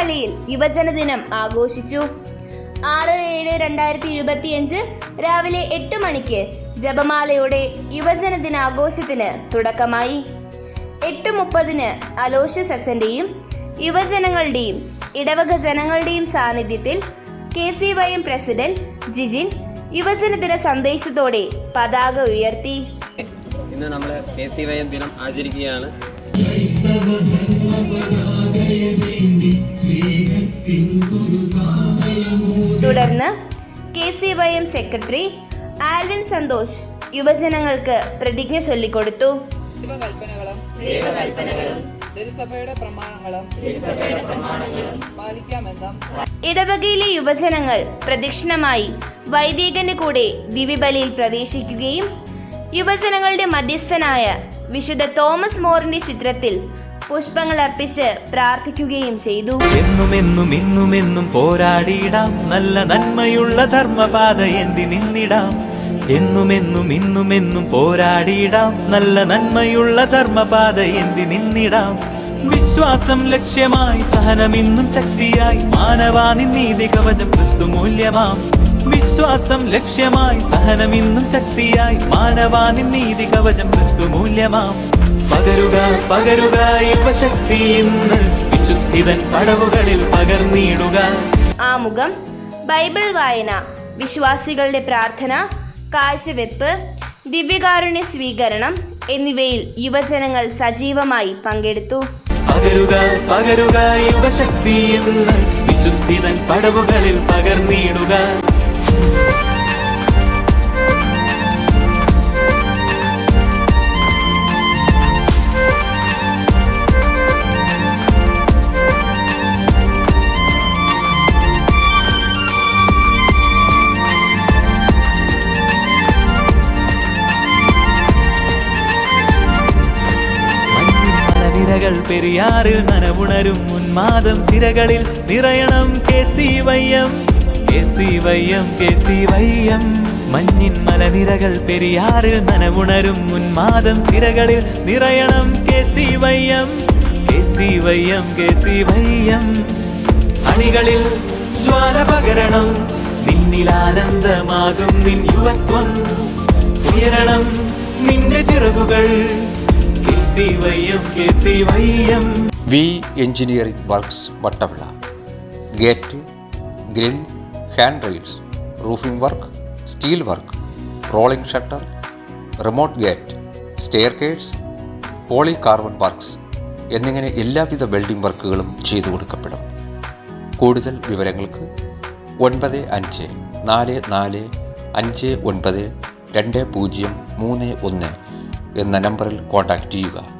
പള്ളിയിൽ യുവജന ദിനം ആഘോഷിച്ചു. ആറ് ഏഴ് രണ്ടായിരത്തി ഇരുപത്തിയഞ്ച് രാവിലെ എട്ട് മണിക്ക് ജപമാലയുടെ യുവജന ദിനാഘോഷത്തിന് തുടക്കമായി. എട്ട് മുപ്പതിന് അലോഷ്യസ് അച്ഛന്റെയും യുവജനങ്ങളുടെയും ഇടവക ജനങ്ങളുടെയും സാന്നിധ്യത്തിൽ K C Y M president Jijin യുവജനദിന സന്ദേശത്തോടെ പതാക ഉയർത്തി. ഇന്ന് നമ്മൾ കെ സി വൈ എം ദിനം ആചരിക്കുകയാണ്. തുടർന്ന് K C Y M secretary Alvin Santhosh യുവജനങ്ങൾക്ക് പ്രതിജ്ഞ ചൊല്ലിക്കൊടുത്തു. ഇടവകയിലെ യുവജനങ്ങൾ പ്രദക്ഷിണമായി വൈദികന്റെ കൂടെ ദിവ്യബലിയിൽ പ്രവേശിക്കുകയും യുവജനങ്ങളുടെ മധ്യസ്ഥനായ വിശുദ്ധ തോമസ് മോറിന്റെ ചിത്രത്തിൽ പുഷ്പങ്ങൾ അർപ്പിച്ച് പ്രാർത്ഥിക്കുകയും ചെയ്തു. എന്നും എന്നും ഇന്നും എന്നും പോരാടിയിടാം. നല്ല നന്മയുള്ള ധർമ്മപാത എന്തി നിന്നിടാം. എന്നും എന്നും ഇന്നും എന്നും പോരാടിയിടാം. നല്ല നന്മയുള്ള ധർമ്മപാത എന്തി നിന്നിടാം. വിശ്വാസം ലക്ഷ്യമായി സഹനമിന്നും ശക്തിയായി മാനവാനി നീതി കവചം ക്രിസ്തു മൂല്യമാം. വിശ്വാസം ലക്ഷ്യമായി സഹനം ഇന്നും ശക്തിയായി. മാനവാനി നീതി കവചം ക്രിസ്തു മൂല്യമാം. പകരുക പകരുക യുവശക്തി ഇന്ന്. വിശുദ്ധിതൻ പടവുകളിൽ പകർന്നിടുക. ആമുഖം ബൈബിൾ വായന വിശ്വാസികളുടെ പ്രാർത്ഥന കാഴ്ചവെപ്പ് ദിവ്യകാരുണ്യ സ്വീകരണം എന്നിവയിൽ യുവജനങ്ങൾ സജീവമായി പങ്കെടുത്തു. പകരുക പകരുക യുവശക്തി ഇന്ന്. വിശുദ്ധിതൻ പടവുകളിൽ പകർന്നിടുക. മലനിരകൾ പെരിയാറിൽ നനവുണരും ഉന്മാദം സിരകളിൽ നിറയണം K C Y M K C Y M K C Y M മഞ്ഞിൻ മലനിരകൾ പെരിയാറിൽ നനവുണരും ഉന്മാദം സിരകളിൽ നിറയണം K C Y M K C Y M K C Y M അണികളിൽ ജ്വാല പകരണം നിന്നിലാനന്ദമാകും നിൻ യുവത്വം. ഉയരണം നിന്റെ ചിറകുകൾ V engineering works Vattavila. Gate grill hand rails roofing work steel work rolling shutter remote gate staircase poly carbon works എന്നിങ്ങനെ എല്ലാവിധ വെൽഡിംഗ് വർക്കുകളും ചെയ്തു കൊടുക്കപ്പെടും. കൂടുതൽ വിവരങ്ങൾക്ക് ഒൻപത് അഞ്ച് നാല് നാല് അഞ്ച് ഒൻപത് രണ്ട് പൂജ്യം മൂന്ന് ഒന്ന് എന്ന നമ്പറിൽ കോൺടാക്റ്റ് ചെയ്യുക.